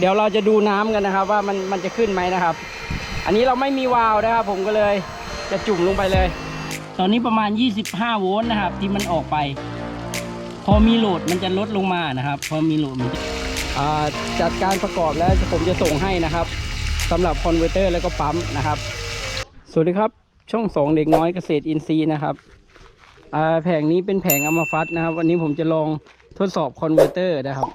เดี๋ยวเราจะดูน้ำกันนะครับ ว่ามันมันจะขึ้นไหมนะครับ อันนี้เราไม่มีวาล์วนะครับ ผมก็เลยจะจุ่มลงไปเลย ตอนนี้ประมาณ 25 โวลต์นะครับ ที่มันออกไป พอมีโหลดมันจะลดลงมานะครับ พอมีโหลดมันจะจัดการประกอบแล้วผมจะส่งให้นะครับสำหรับคอนเวอร์เตอร์แล้วก็ปั๊มนะครับ สวัสดีครับช่องสองเด็กน้อยเกษตรอินทรีย์นะครับแผงนี้เป็นแผงอัมฟัตนะครับ วันนี้ผมจะลองทดสอบคอนเวอร์เตอร์นะครับ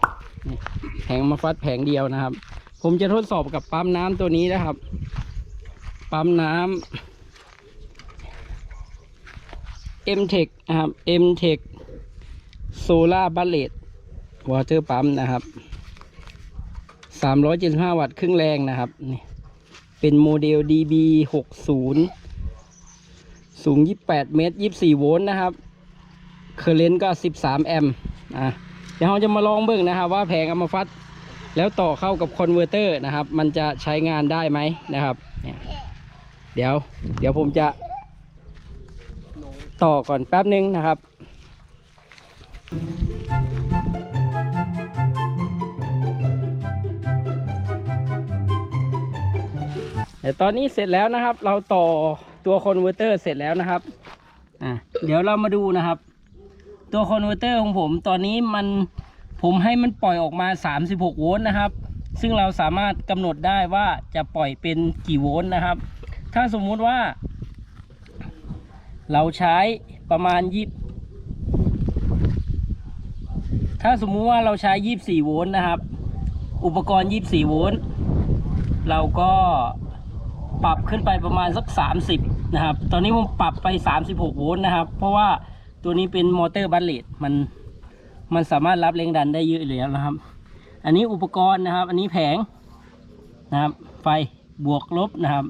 แผงอัมฟัตแผงเดียวนะครับ ผมจะทดสอบกับปั๊มน้ำตัวนี้นะครับ ปั๊มน้ำ M-Tech นะครับ M-Tech Solar Bullet Water Pump นะครับ375 วัตต์ครึ่งแรงนะครับนี่เป็นโมเดล DB 60สูง 28 เมตร 24 โวลต์นะครับเคอร์เรนต์ก็ 13 แอมป์อะ เดี๋ยวเราจะมาลองเบิ่งนะครับ ว่าแผงอัมฟัตแล้วต่อเข้ากับคอนเวอร์เตอร์นะครับ มันจะใช้งานได้ไหมนะครับเนี่ยเดี๋ยว เดี๋ยวผมจะต่อก่อนแป๊บนึงนะครับแต่ตอนนี้เสร็จแล้วนะครับ เราต่อตัวคอนเวอร์เตอร์เสร็จแล้วนะครับอะเดี๋ยวเรามาดูนะครับ ตัวคอนเวอร์เตอร์ของผมตอนนี้มันผมให้มันปล่อยออกมา 36 โวลต์นะครับ ซึ่งเราสามารถกำหนดได้ว่าจะปล่อยเป็นกี่โวลต์นะครับ ถ้าสมมุติว่า เราใช้ประมาณยี่ถ้าสมมุติว่าเราใช้ 24 โวลต์นะครับ อุปกรณ์ 24 โวลต์เราก็ปรับขึ้นไปประมาณสัก 30 นะครับ ตอนนี้ผมปรับไป 36 โวลต์นะครับ เพราะว่า ตัวนี้เป็นมอเตอร์บัลเลตมันมันสามารถรับแรงดันได้เยอะอยู่แล้วนะครับ อันนี้อุปกรณ์นะครับ อันนี้แผงนะครับ ไฟบวกลบนะครับ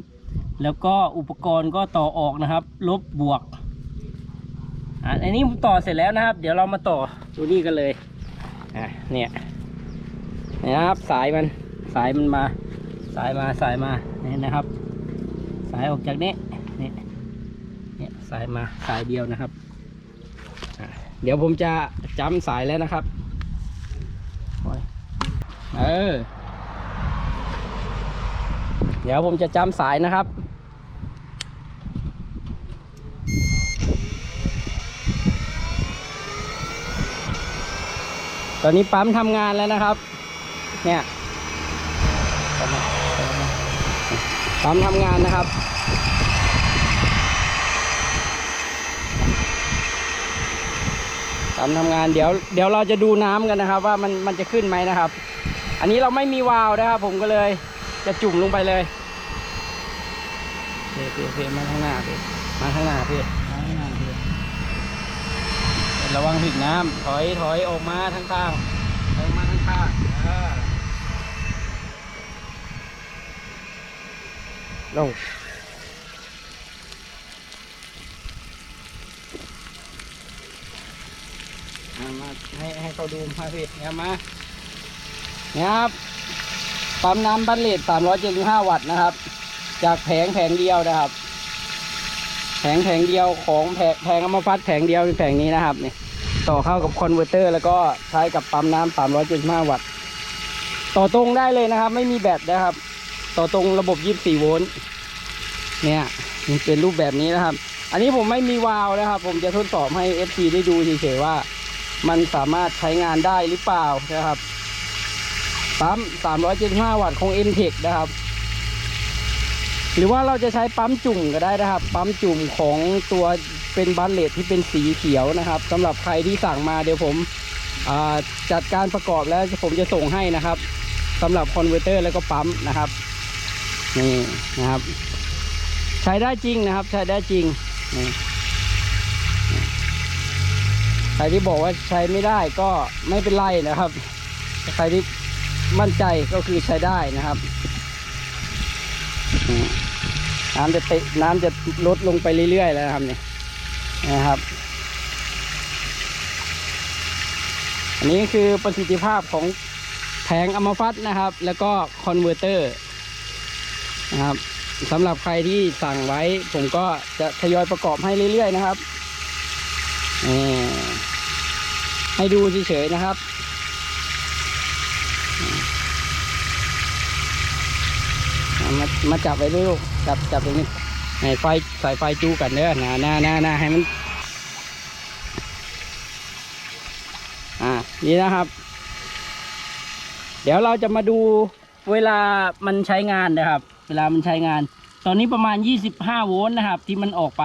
แล้วก็อุปกรณ์ก็ต่อออกนะครับ ลบบวกอันนี้ผมต่อเสร็จแล้วนะครับ เดี๋ยวเรามาต่อตัวนี้กันเลยอะเนี่ยนะครับสายมันสายมันมา สายมาสายมาเนี่ยนะครับ สายออกจากนี้นี่เนี่ยสายมาสายเดียวนะครับ เดี๋ยวผมจะจำสายแล้วนะครับ เออ เดี๋ยวผมจะจำสายนะครับ ตอนนี้ปั๊มทำงานแล้วนะครับ เนี่ย ปั๊มทำงานนะครับ ปั๊มทำงานเดี๋ยวเดี๋ยวเราจะดูน้ำกันนะครับ ว่ามันมันจะขึ้นไหมนะครับ อันนี้เราไม่มีวาล์วนะครับ ผมก็เลยจะจุ่มลงไปเลยเพเพเพมาข้างหน้าเพมาข้างหน้าเพมาข้างหน้าเพระวังถึงน้ำถอยถอยออกมาทางข้างออกมาทางข้างอ่าลงเอามา ให้ให้เขาดูมาพี่เนี่ยมาเนี่ยครับปั๊มน้ำบัลเลต375 วัตต์นะครับ จากแผงแผงเดียวนะครับ แผงแผงเดียวของแผงแผงอัมฟัตแผงเดียวเป็นแผงนี้นะครับนี่ต่อเข้ากับคอนเวอร์เตอร์ แล้วก็ใช้กับปั๊มน้ำ375 วัตต์ ต่อตรงได้เลยนะครับ ไม่มีแบตนะครับ ต่อตรงระบบ 24 โวลต์เนี่ยมันเป็นรูปแบบนี้นะครับ อันนี้ผมไม่มีวาล์วนะครับ ผมจะทดสอบให้ FC ได้ดูเฉยๆว่า มันสามารถใช้งานได้หรือเปล่านะครับปั๊ม 375 วัตต์ของ n t e c h นะครับ หรือว่าเราจะใช้ปั๊มจุ่มก็ได้นะครับ ปั๊มจุ่มของตัวเป็นบัลเลตที่เป็นสีเขียวนะครับสำหรับใครที่สั่งมาเดี๋ยวผมจัดการประกอบแล้วผมจะส่งให้นะครับสำหรับคอนเวอร์เตอร์แล้วก็ปั๊มนะครับนี่นะครับ ใช้ได้จริงนะครับ ใช้ได้จริงนี่ ใครที่บอกว่าใช้ไม่ได้ก็ไม่เป็นไรนะครับ ใครที่มั่นใจก็คือใช้ได้นะครับ น้ำจะเตะน้ำจะลดลงไปเรื่อยๆแล้วครับเนี่ยนะครับ อันนี้คือประสิทธิภาพของแผงอัมฟัตนะครับ แล้วก็คอนเวอร์เตอร์นะครับสำหรับใครที่สั่งไว้ ผมก็จะทยอยประกอบให้เรื่อยๆนะครับนี่ ให้ดูเฉยๆนะครับ มามาจับไว้ด้วยลูกจับจับตรงนี้ให้ไฟสายไฟจูกันเด้อนะนะนะนะให้มัน อ่า นี่นะครับ เดี๋ยวเราจะมาดูเวลามันใช้งานนะครับ เวลามันใช้งาน ตอนนี้ประมาณ 25 โวลต์นะครับ ที่มันออกไป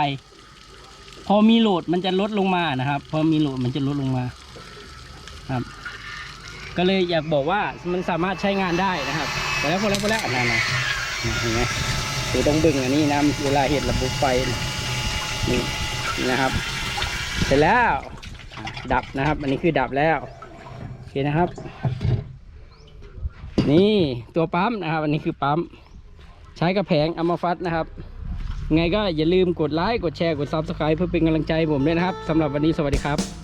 พอมีโหลดมันจะลดลงมานะครับ พอมีโหลดมันจะลดลงมา ครับ ก็เลยอยากบอกว่ามันสามารถใช้งานได้นะครับพอแล้วพอแล้วพอแล้วนั่นนะเห็นไหมคือต้องดึงอันนี้นะเวลาเห็นระบบไฟนี่นะครับ เสร็จแล้วดับนะครับ อันนี้คือดับแล้วโอเคนะครับ นี่ตัวปั๊มนะครับ อันนี้คือปั๊มใช้กระแผงอัมาฟัตนะครับไงก็อย่าลืมกดไลค์กดแชร์กดซับสไคร b ์เพื่อเป็นกำลังใจผมด้วยนะครับสำหรับวันนี้สวัสดีครับ